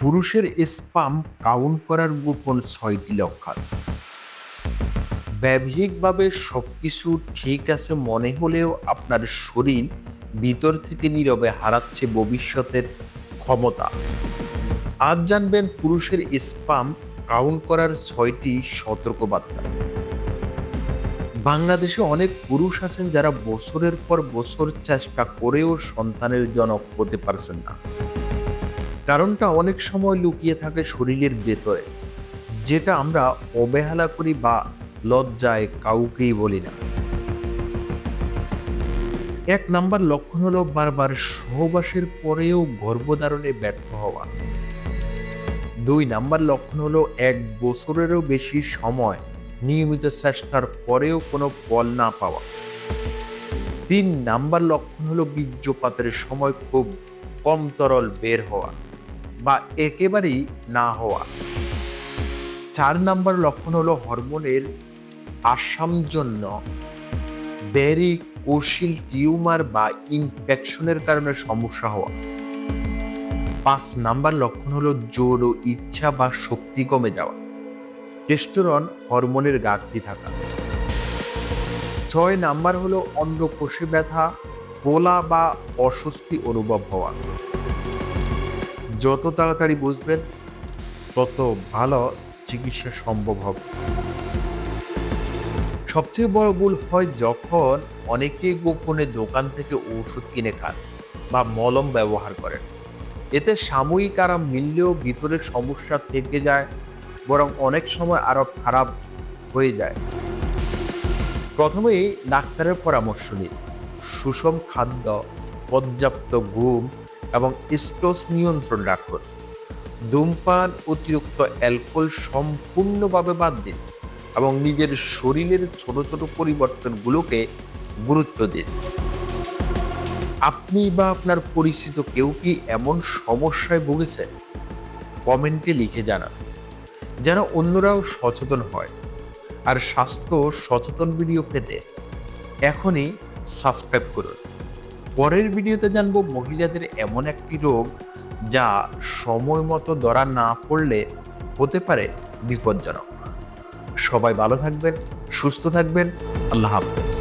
পুরুষের sperm count করার গোপন ছয়টি লক্ষণ। ব্যবহারিকভাবে সবকিছু ঠিক আছে মনে হলেও আপনার শরীর ভিতর থেকে নীরবে হারাচ্ছে ভবিষ্যতের ক্ষমতা। আজ জানবেন পুরুষের স্পাম কাউন্ট করার ছয়টি সতর্কবার্তা। বাংলাদেশে অনেক পুরুষ আছেন যারা বছরের পর বছর চেষ্টা করেও সন্তানের জনক হতে পারছেন না। কারণটা অনেক সময় লুকিয়ে থাকে শরীরের ভেতরে, যেটা আমরা অবহেলা করি বা লজ্জায় কাউকেই বলি না। এক নাম্বার লক্ষণ হলো বারবার সহবাসের পরেও গর্ভধারণে ব্যর্থ হওয়া। দুই নাম্বার লক্ষণ হলো এক বছরেরও বেশি সময় নিয়মিত চেষ্টার পরেও কোনো ফল না পাওয়া। তিন নাম্বার লক্ষণ হলো বীর্যপাতের সময় খুব কম তরল বের হওয়া। বা একেবারেই না হওয়া। চার নাম্বার লক্ষণ হলো হরমোনের আসামজন্য। বেরি কোশিল টিউমার বা ইনফেকশনের কারণে সমস্যা হওয়া। পাঁচ নাম্বার লক্ষণ হলো জোর ও ইচ্ছা বা শক্তি কমে যাওয়া। টেস্টোরন হরমোনের ঘাটতি থাকা। ছয় নাম্বার হলো অন্ডকোষে ব্যথা পোলা বা অস্বস্তি অনুভব হওয়া। যত তাড়াতাড়ি বুঝবেন, তত ভালো চিকিৎসা সম্ভব হবে। সবচেয়ে বড় ভুল হয় যখন অনেকে গোপনে দোকান থেকে ওষুধ কিনে খান বা মলম ব্যবহার করেন। এতে সাময়িক আরাম মিললেও ভিতরের সমস্যা থেকে যায়, বরং অনেক সময় আরও খারাপ হয়ে যায়। প্রথমেই ডাক্তারের পরামর্শ নিন। সুষম খাদ্য, পর্যাপ্ত ঘুম এবং স্টোস নিয়ন্ত্রণ রাখুন। ধূমপান, অতিরিক্ত অ্যালকোহল সম্পূর্ণভাবে বাদ দিন এবং নিজের শরীরের ছোট ছোট পরিবর্তনগুলোকে গুরুত্ব দিন। আপনি বা আপনার পরিচিত কেউ কি এমন সমস্যায় ভুগেছে কমেন্টে লিখে জানান। যেন অন্যরাও সচেতন হয় আর স্বাস্থ্য সচেতন ভিডিও পেতে এখনই সাবস্ক্রাইব করুন। পরের ভিডিওতে জানব মহিলাদের এমন একটি রোগ যা সময় মতো ধরা না পড়লে হতে পারে বিপজ্জনক। সবাই ভালো থাকবেন, সুস্থ থাকবেন। আল্লাহ হাফেজ।